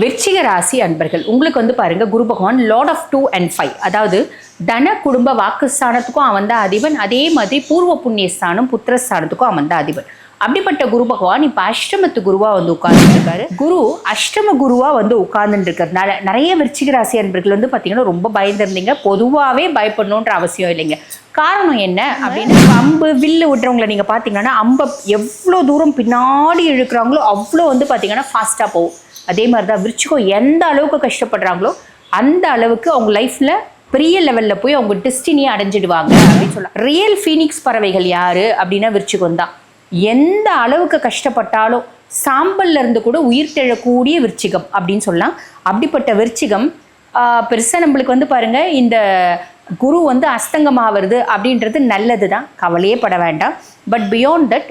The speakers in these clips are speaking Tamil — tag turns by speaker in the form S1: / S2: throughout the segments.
S1: விருச்சிக ராசி அன்பர்கள் உங்களுக்கு வந்து பாருங்க குரு பகவான் lord of two and five அதாவது தன குடும்ப வாக்குஸ்தானத்துக்கும் அவன் தான் அதிபன். அதே மாதிரி பூர்வ புண்ணிய ஸ்தானம் புத்திரஸ்தானத்துக்கும் அவன் தான் அதிபன். அப்படிப்பட்ட குரு பகவான் இப்போ அஷ்டமத்து குருவா வந்து உட்கார்ந்துருக்காரு. குரு அஷ்டம குருவா வந்து உட்கார்ந்துட்டு இருக்கிறதுனால நிறைய விருச்சிக ராசி அன்பர்கள் வந்து பார்த்தீங்கன்னா ரொம்ப பயந்துருந்தீங்க. பொதுவாகவே பயப்படணுன்ற அவசியம் இல்லைங்க. காரணம் என்ன அப்படின்னா அம்பு வில்லு விட்டுறவங்களை நீங்கள் பார்த்தீங்கன்னா அம்பை எவ்வளோ தூரம் பின்னாடி இழுக்கிறாங்களோ அவ்வளோ வந்து பார்த்தீங்கன்னா ஃபாஸ்ட்டாக போகும். அதே மாதிரி தான் விருச்சிகம் எந்த அளவுக்கு கஷ்டப்படுறாங்களோ அந்த அளவுக்கு அவங்க லைஃப்பில் பெரிய லெவலில் போய் அவங்க டெஸ்டினியை அடைஞ்சிடுவாங்க அப்படின்னு சொல்லலாம். ரியல் ஃபீனிக்ஸ் பறவைகள் யார் அப்படின்னா விருச்சிகம் தான். எந்த அளவுக்கு கஷ்டப்பட்டாலும் சாம்பல்ல இருந்து கூட உயிர் தெழக்கூடிய விருச்சிகம் அப்படின்னு சொல்லலாம். அப்படிப்பட்ட விருச்சிகம் பெருசாக நம்மளுக்கு வந்து பாருங்க இந்த குரு வந்து அஸ்தங்கமாகிறது அப்படின்றது நல்லது தான் கவலையே பட வேண்டாம். பட் பியாண்ட் தட்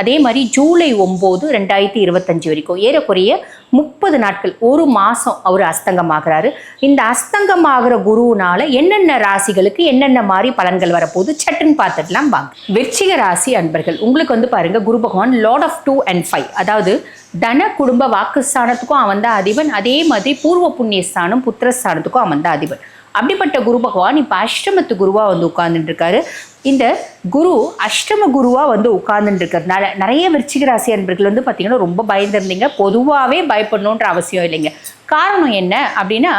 S1: அதே மாதிரி ஜூலை ஒம்பது ரெண்டாயிரத்தி இருபத்தஞ்சு வரைக்கும் ஏறக்குறைய முப்பது நாட்கள் ஒரு மாதம் அவர் அஸ்தங்கமாகிறாரு. இந்த அஸ்தங்கமாகிற குருவுனால என்னென்ன ராசிகளுக்கு என்னென்ன மாதிரி பலன்கள் வரப்போகுது? சட்டுன்னு பார்த்துடலாம் வாங்க. விருச்சிக ராசி அன்பர்கள் உங்களுக்கு வந்து பாருங்க குரு பகவான் lord of two and five அதாவது தன குடும்ப வாக்குஸ்தானத்துக்கும் அவன் தான் அதிபன் அதே மாதிரி பூர்வ புண்ணியஸ்தானம் புத்திரஸ்தானத்துக்கும் அவன் தான் அதிபன். அப்படிப்பட்ட குரு பகவான் இப்போ அஷ்டமத்து குருவாக வந்து உட்கார்ந்துட்டு இருக்காரு இந்த குரு அஷ்டம குருவாக வந்து உட்கார்ந்துட்டு இருக்கிறதுனால நிறைய விருச்சிக ராசி அன்பர்கள் வந்து பார்த்தீங்கன்னா ரொம்ப பயந்துருந்தீங்க. பொதுவாகவே பயப்படணுன்ற அவசியம் இல்லைங்க. காரணம் என்ன அப்படின்னா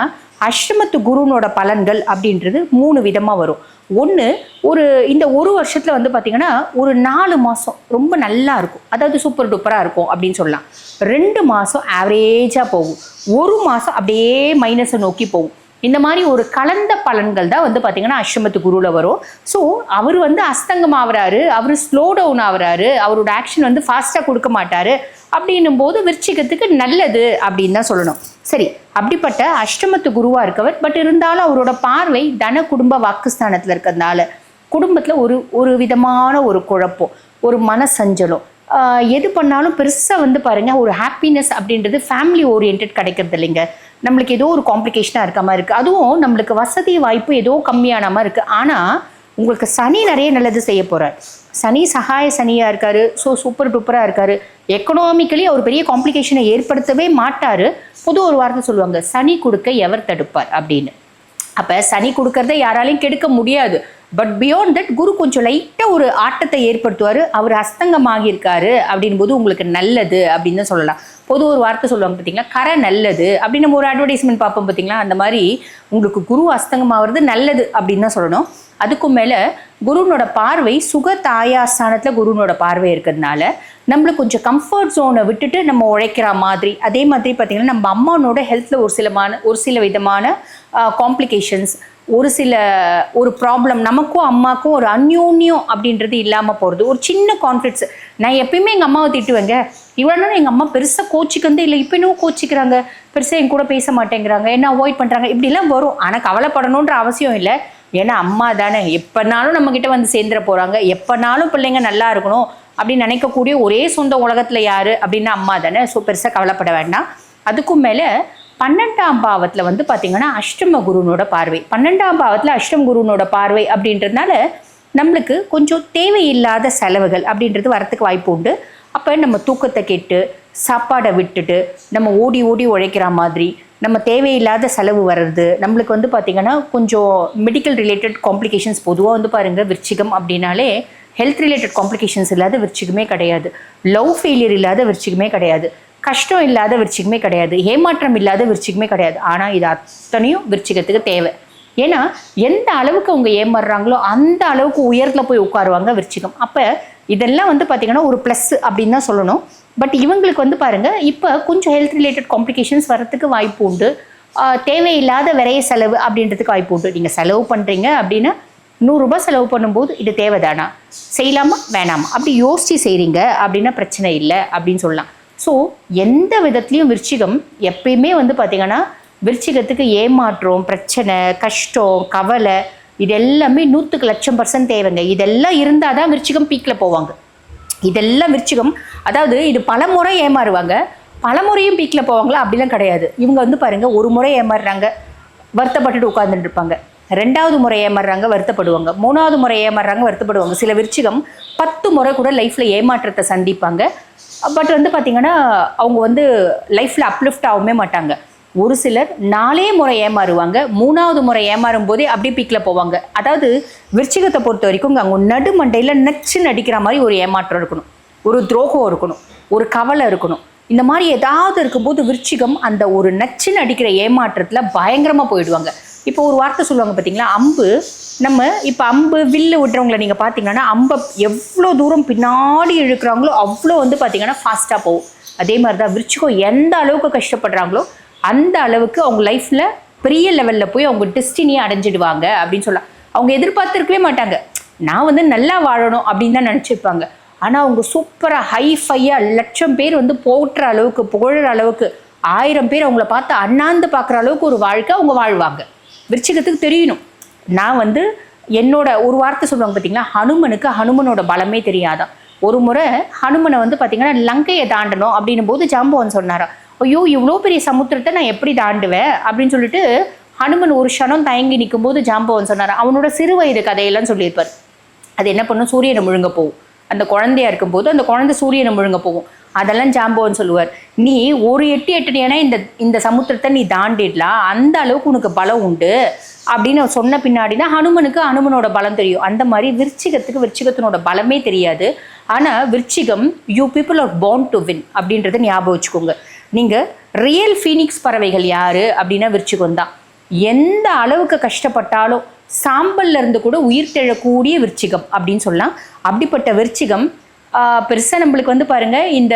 S1: அஷ்டமத்து குருனோட பலன்கள் அப்படின்றது மூணு விதமாக வரும். ஒன்று ஒரு இந்த ஒரு வருஷத்தில் வந்து பார்த்திங்கன்னா ஒரு நாலு மாதம் ரொம்ப நல்லா இருக்கும். அதாவது சூப்பர் டூப்பராக இருக்கும் அப்படின்னு சொல்லலாம். ரெண்டு மாதம் ஆவரேஜாக போகும். ஒரு மாதம் அப்படியே மைனஸை நோக்கி போகும். இந்த மாதிரி ஒரு கலந்த பலன்கள் தான் வந்து பார்த்தீங்கன்னா அஷ்டமத்து குருவில் வரும். ஸோ அவர் வந்து அஸ்தங்கம் ஆகிறாரு அவர் ஸ்லோ டவுன் ஆகிறாரு அவரோட ஆக்ஷன் வந்து ஃபாஸ்ட்டாக கொடுக்க மாட்டார். அப்படின்னும் போது விருச்சிகத்துக்கு நல்லது அப்படின்னு தான் சொல்லணும். சரி அப்படிப்பட்ட அஷ்டமத்து குருவாக இருக்கவர் பட் இருந்தாலும் அவரோட பார்வை தன குடும்ப வாக்குஸ்தானத்தில் இருக்கிறதுனால குடும்பத்தில் ஒரு ஒரு விதமான ஒரு குழப்பம் ஒரு மனசஞ்சலம். எது பண்ணாலும் பெருசாக வந்து பாருங்கள் ஒரு ஹாப்பினஸ் அப்படின்றது ஃபேமிலி ஓரியன்ட் கிடைக்கிறது இல்லைங்க. நம்மளுக்கு ஏதோ ஒரு காம்ப்ளிகேஷனாக இருக்க மாதிரி இருக்குது அதுவும் நம்மளுக்கு வசதி வாய்ப்பு ஏதோ கம்மியான மாதிரி இருக்குது ஆனால் உங்களுக்கு சனி நிறைய நல்லது செய்ய போகிறார் சனி சகாய சனியாக இருக்கார். ஸோ சூப்பர் டூப்பராக இருக்கார். எக்கனாமிக்கலி அவர் பெரிய காம்ப்ளிகேஷனை ஏற்படுத்தவே மாட்டார். பொது ஒரு வார்த்தை சொல்லுவாங்க சனி கொடுக்க எவர் தடுப்பார் அப்படின்னு. அப்போ சனி கொடுக்கறத யாராலையும் கெடுக்க முடியாது. பட் பியாண்ட் தட் குரு கொஞ்சம் லைட்டாக ஒரு ஆட்டத்தை ஏற்படுத்துவார். அவர் அஸ்தங்கமாகியிருக்காரு அப்படின்போது போது உங்களுக்கு நல்லது அப்படின்னு தான் சொல்லலாம். பொது ஒரு வார்த்தை சொல்லுவாங்க பார்த்தீங்களா? கரை நல்லது அப்படின்னு நம்ம ஒரு அட்வர்டைஸ்மெண்ட் பார்ப்போம் பார்த்தீங்களா? அந்த மாதிரி உங்களுக்கு குரு அஸ்தங்கமாகிறது நல்லது அப்படின்னு தான் சொல்லணும். அதுக்கும் மேலே குருனோட பார்வை சுக தாயாஸ்தானத்தில் குருனோட பார்வை இருக்கிறதுனால நம்மளுக்கு கொஞ்சம் கம்ஃபர்ட் ஜோனை விட்டுட்டு நம்ம உழைக்கிற மாதிரி அதே மாதிரி பார்த்திங்கன்னா நம்ம அம்மானோட ஹெல்த்தில் ஒரு சிலமான ஒரு சில விதமான காம்ப்ளிகேஷன்ஸ் ஒரு சில ஒரு ப்ராப்ளம் நமக்கும் அம்மாக்கும் ஒரு அந்யூன்யம் அப்படின்றது இல்லாமல் போகிறது ஒரு சின்ன கான்ஃப்ளிக்ஸ் நான் எப்பயுமே எங்கள் அம்மாவை திட்டுவேங்க. இவ்வளோ நாள் எங்கள் அம்மா பெருசாக கோச்சிக்கிறது இல்லை. இப்போ இன்னும் கோச்சிக்கிறாங்க. பெருசாக என் கூட பேச மாட்டேங்கிறாங்க. என்ன அவாய்ட் பண்ணுறாங்க இப்படிலாம் வரும். ஆனால் கவலைப்படணுன்ற அவசியம் இல்லை. ஏன்னா அம்மா தானே. எப்போனாலும் நம்மக்கிட்ட வந்து சேர்ந்துட போகிறாங்க எப்போனாலும் பிள்ளைங்க நல்லா இருக்கணும் அப்படின்னு நினைக்கக்கூடிய ஒரே சொந்த உலகத்தில் யார் அப்படின்னா அம்மா தானே. ஸோ பெருசாக கவலைப்பட வேண்டாம். அதுக்கும் மேலே பன்னெண்டாம் பாவத்தில் வந்து பார்த்திங்கன்னா அஷ்டம குருனோட பார்வை. பன்னெண்டாம் பாவத்தில் அஷ்டம குருனோட பார்வை அப்படின்றதுனால நம்மளுக்கு கொஞ்சம் தேவையில்லாத செலவுகள் அப்படின்றது வரத்துக்கு வாய்ப்பு உண்டு. அப்போ நம்ம தூக்கத்தை கெட்டு சாப்பாடை விட்டுட்டு நம்ம ஓடி ஓடி உழைக்கிற மாதிரி நம்ம தேவையில்லாத செலவு வர்றது நம்மளுக்கு வந்து பார்த்திங்கன்னா கொஞ்சம் மெடிக்கல் ரிலேட்டட் காம்ப்ளிகேஷன்ஸ் பொதுவாக வந்து பாருங்கள் விருச்சிகம் அப்படின்னாலே ஹெல்த் ரிலேட்டட் காம்ப்ளிகேஷன்ஸ் இல்லாத விருச்சிகமே கிடையாது. லவ் ஃபெயிலியர் இல்லாத விருச்சிகமே கிடையாது. கஷ்டம் இல்லாத விருச்சிகமே கிடையாது. ஏமாற்றம் இல்லாத விருச்சிகமே கிடையாது. ஆனால் இது அத்தனையும் விருச்சிகத்துக்கு தேவை. ஏன்னா எந்த அளவுக்கு அவங்க ஏமாறுறாங்களோ அந்த அளவுக்கு உயரத்தில் போய் உட்காருவாங்க விருச்சிகம். அப்போ இதெல்லாம் வந்து பார்த்திங்கன்னா ஒரு ப்ளஸ் அப்படின்னு தான் சொல்லணும். பட் இவங்களுக்கு வந்து பாருங்கள் இப்போ கொஞ்சம் ஹெல்த் ரிலேட்டட் காம்ப்ளிகேஷன்ஸ் வரத்துக்கு வாய்ப்பு உண்டு. தேவையில்லாத விரைய செலவு அப்படின்றதுக்கு வாய்ப்பு உண்டு. நீங்கள் செலவு பண்ணுறீங்க அப்படின்னா நூறுரூபா செலவு பண்ணும்போது இது தேவைதானா? செய்யலாமா? வேணாமா? அப்படி யோசித்து செய்கிறீங்க அப்படின்னா பிரச்சனை இல்லை அப்படின்னு சொல்லலாம். ஸோ எந்த விதத்துலேயும் விருச்சிகம் எப்பயுமே வந்து பார்த்திங்கன்னா விருச்சிகத்துக்கு ஏமாற்றம் பிரச்சனை கஷ்டம் கவலை இது எல்லாமே நூற்றுக்கு லட்சம் பர்சன்ட் தேவைங்க. இதெல்லாம் இருந்தால் தான் விருச்சிகம் பீக்கில் போவாங்க. இதெல்லாம் விருச்சிகம் அதாவது இது பல முறை ஏமாறுவாங்க. பல முறையும் பீக்கில் போவாங்களா? அப்படிலாம் கிடையாது. இவங்க வந்து பாருங்க ஒரு முறை ஏமாறுறாங்க வருத்தப்பட்டுட்டு உட்காந்துட்டு இருப்பாங்க. ரெண்டாவது முறை ஏமாறுறாங்க வருத்தப்படுவாங்க. மூணாவது முறை ஏமாறுறாங்க வருத்தப்படுவாங்க. சில விருச்சிகம் பத்து முறை கூட லைஃப்பில் ஏமாற்றத்தை சந்திப்பாங்க. பட் வந்து பார்த்தீங்கன்னா அவங்க வந்து லைஃப்பில் அப்லிஃப்ட் ஆகவே மாட்டாங்க. ஒரு சிலர் நாலே முறை ஏமாறுவாங்க மூணாவது முறை ஏமாறும் போதே அப்படியே பீக்கில் போவாங்க. அதாவது விருச்சிகத்தை பொறுத்த வரைக்கும் அவங்க நடுமண்டையில் நச்சு நடிக்கிற மாதிரி ஒரு ஏமாற்றம் இருக்கணும். ஒரு துரோகம் இருக்கணும். ஒரு கவலை இருக்கணும். இந்த மாதிரி ஏதாவது இருக்கும்போது விருச்சிகம் அந்த ஒரு நச்சுன்னு அடிக்கிற ஏமாற்றத்தில் பயங்கரமாக போயிடுவாங்க. இப்போ ஒரு வார்த்தை சொல்லுவாங்க பார்த்தீங்களா அம்பு நம்ம இப்போ அம்பு வில்லு விடுறவங்கள நீங்கள் பார்த்தீங்கன்னா அம்பை எவ்வளோ தூரம் பின்னாடி இழுக்கிறாங்களோ அவ்வளோ வந்து பார்த்தீங்கன்னா ஃபாஸ்ட்டாக போகும். அதே மாதிரி தான் விருச்சிகம் எந்த அளவுக்கு கஷ்டப்படுறாங்களோ அந்த அளவுக்கு அவங்க லைஃப்பில் பெரிய லெவலில் போய் அவங்க டெஸ்டினியை அடைஞ்சிடுவாங்க அப்படின்னு சொல்லலாம். அவங்க எதிர்பார்த்துருக்கவே மாட்டாங்க. நான் வந்து நல்லா வாழணும் அப்படின்னு தான் நினச்சிருப்பாங்க. ஆனால் அவங்க சூப்பராக ஹைஃபையாக லட்சம் பேர் வந்து போட்டுற அளவுக்கு புகழற அளவுக்கு ஆயிரம் பேர் அவங்கள பார்த்து அண்ணாந்து பார்க்குற அளவுக்கு ஒரு வாழ்க்கை அவங்க வாழ்வாங்க. விருச்சிகத்துக்கு தெரியணும். நான் வந்து என்னோட ஒரு வார்த்தை சொல்லுவாங்க பார்த்தீங்களா ஹனுமனுக்கு ஹனுமனோட பலமே தெரியாதான் ஒரு முறை ஹனுமனை வந்து பார்த்தீங்கன்னா லங்கையை தாண்டணும் அப்படின்னும் போது ஜாம்பவன் சொன்னாரா? ஐயோ இவ்வளோ பெரிய சமுத்திரத்தை நான் எப்படி தாண்டுவேன் அப்படின்னு சொல்லிட்டு ஹனுமன் ஒரு க்ஷணம் தயங்கி நிற்கும்போது ஜாம்பவன் சொன்னார்? அவனோட சிறு வயது கதையெல்லாம் சொல்லியிருப்பார். அது என்ன பண்ணும்? சூரியனை முழுங்க போகும். அந்த குழந்தையா இருக்கும்போது அந்த குழந்தை சூரியனை முழுங்க போகும். அதெல்லாம் ஜாம்பவன் சொல்லுவார். நீ ஒரு எட்டு எட்டுனியானா இந்த இந்த சமுத்திரத்தை நீ தாண்டிடலாம் அந்த அளவுக்கு உனக்கு பலம் உண்டு. அப்படின்னு அவர் சொன்ன பின்னாடி தான் ஹனுமனுக்கு ஹனுமனோட பலம் தெரியும். அந்த மாதிரி விருச்சிகத்துக்கு விருச்சிகத்தினோட பலமே தெரியாது. ஆனால் விருச்சிகம் you people are born to win அப்படின்றத ஞாபகம் வச்சுக்கோங்க. நீங்கள் ரியல் ஃபீனிக்ஸ் பறவைகள் யாரு? அப்படின்னா விருச்சிகம் தான் எந்த அளவுக்கு கஷ்டப்பட்டாலும் சாம்பல்ல இருந்து கூட உயிர் தெழக்கூடிய விருச்சிகம் அப்படின்னு சொல்லலாம். அப்படிப்பட்ட விருச்சிகம் பெருசாக நம்மளுக்கு வந்து பாருங்க இந்த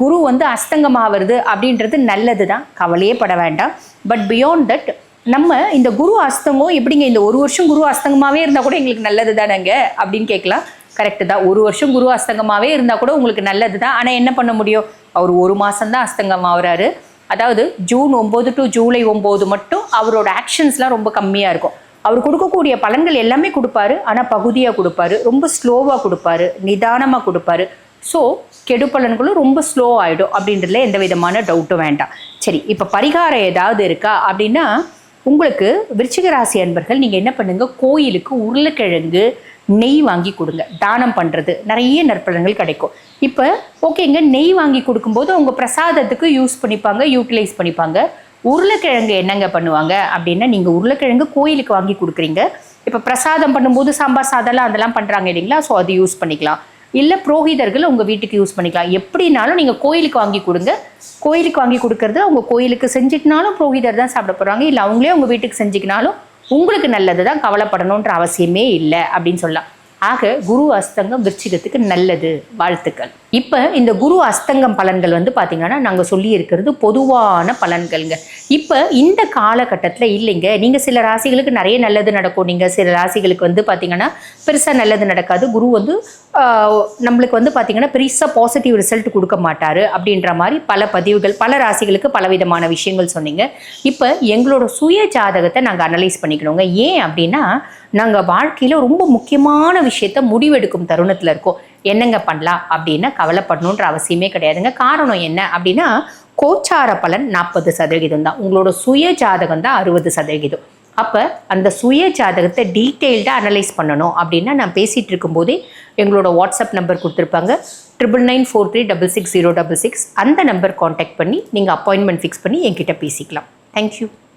S1: குரு வந்து அஸ்தங்கமாகிறது அப்படின்றது நல்லது தான் கவலையே பட வேண்டாம். பட் பியாண்ட் தட் நம்ம இந்த குரு அஸ்தங்கம் எப்படிங்க இந்த ஒரு வருஷம் குரு அஸ்தங்கமாகவே இருந்தால் கூட எங்களுக்கு நல்லது தானேங்க அப்படின்னு கேட்கலாம். கரெக்டு தான். ஒரு வருஷம் குரு அஸ்தங்கமாகவே இருந்தால் கூட உங்களுக்கு நல்லது தான் ஆனால் என்ன பண்ண முடியும்? அவர் ஒரு மாதம் தான் அஸ்தங்கம் ஆகிறாரு அதாவது ஜூன் ஒம்பது டு ஜூலை ஒம்பது மட்டும் அவரோட ஆக்ஷன்ஸ்லாம் ரொம்ப கம்மியாக இருக்கும். அவர் கொடுக்கக்கூடிய பலன்கள் எல்லாமே கொடுப்பாரு ஆனால் பகுதியாக கொடுப்பாரு ரொம்ப ஸ்லோவாக கொடுப்பாரு நிதானமாக கொடுப்பாரு. ஸோ கெடு பலன்களும் ரொம்ப ஸ்லோ ஆகிடும் அப்படின்றதுல எந்த விதமான டவுட்டும் வேண்டாம். சரி இப்போ பரிகாரம் ஏதாவது இருக்கா அப்படின்னா உங்களுக்கு விருச்சிக ராசி அன்பர்கள் நீங்கள் என்ன பண்ணுங்கள் கோயிலுக்கு உருளைக்கிழங்கு நெய் வாங்கி கொடுங்க. தானம் பண்ணுறது நிறைய நற்பலன்கள் கிடைக்கும். இப்போ ஓகேங்க நெய் வாங்கி கொடுக்கும்போது அவங்க பிரசாதத்துக்கு யூஸ் பண்ணிப்பாங்க யூட்டிலைஸ் பண்ணிப்பாங்க. உருளைக்கிழங்கு என்னங்க பண்ணுவாங்க அப்படின்னா நீங்கள் உருளைக்கிழங்கு கோயிலுக்கு வாங்கி கொடுக்குறீங்க. இப்போ பிரசாதம் பண்ணும்போது சாம்பார் சாதம்லாம் அதெல்லாம் பண்ணுறாங்க இல்லைங்களா? ஸோ அது யூஸ் பண்ணிக்கலாம். இல்லை புரோகிதர்கள் உங்கள் வீட்டுக்கு யூஸ் பண்ணிக்கலாம். எப்படினாலும் நீங்கள் கோயிலுக்கு வாங்கி கொடுங்க. கோயிலுக்கு வாங்கி கொடுக்கறது அவங்க கோயிலுக்கு செஞ்சுக்கினாலும் புரோகிதர் தான் சாப்பிட போகிறாங்க இல்லை அவங்களே உங்கள் வீட்டுக்கு செஞ்சுக்கினாலும் உங்களுக்கு நல்லது தான் கவலைப்படணுன்ற அவசியமே இல்லை அப்படின்னு சொல்லலாம். ஆக குரு அஸ்தங்கம் விருச்சிகத்துக்கு நல்லது. வாழ்த்துக்கள். இப்போ இந்த குரு அஸ்தங்கம் பலன்கள் வந்து பார்த்தீங்கன்னா நாங்கள் சொல்லி இருக்கிறது பொதுவான பலன்கள்ங்க. இப்போ இந்த காலகட்டத்தில் இல்லைங்க. நீங்கள் சில ராசிகளுக்கு நிறைய நல்லது நடக்கும். நீங்கள் சில ராசிகளுக்கு வந்து பார்த்திங்கன்னா பெருசாக நல்லது நடக்காது. குரு வந்து நம்மளுக்கு வந்து பார்த்திங்கன்னா பெருசாக பாசிட்டிவ் ரிசல்ட் கொடுக்க மாட்டார் அப்படின்ற மாதிரி பல பதிவுகள் பல ராசிகளுக்கு பலவிதமான விஷயங்கள் சொன்னீங்க. இப்போ எங்களோட சுய ஜாதகத்தை நாங்கள் அனலைஸ் பண்ணிக்கணுங்க. ஏன் அப்படின்னா நாங்கள் வாழ்க்கையில் ரொம்ப முக்கியமான விஷயத்த முடிவெடுக்கும் தருணத்தில் இருக்கோம். என்னங்க பண்ணலாம்? அப்படின்னா கவலைப்படணுன்ற அவசியமே கிடையாதுங்க. காரணம் என்ன அப்படின்னா கோச்சார பலன் நாற்பது சதவிகிதம் தான். உங்களோட சுய ஜாதகம் தான் அறுபது சதவிகிதம். அப்போ அந்த சுய ஜாதகத்தை டீட்டெயில்டாக அனலைஸ் பண்ணணும் அப்படின்னா நான் பேசிகிட்டு இருக்கும்போதே எங்களோட வாட்ஸ்அப் நம்பர் கொடுத்துருப்பாங்க. Triple nine four three double six zero double six அந்த நம்பர் காண்டாக்ட் பண்ணி நீங்கள் அப்பாயின்மெண்ட் ஃபிக்ஸ் பண்ணி என்கிட்ட பேசிக்கலாம். தேங்க்யூ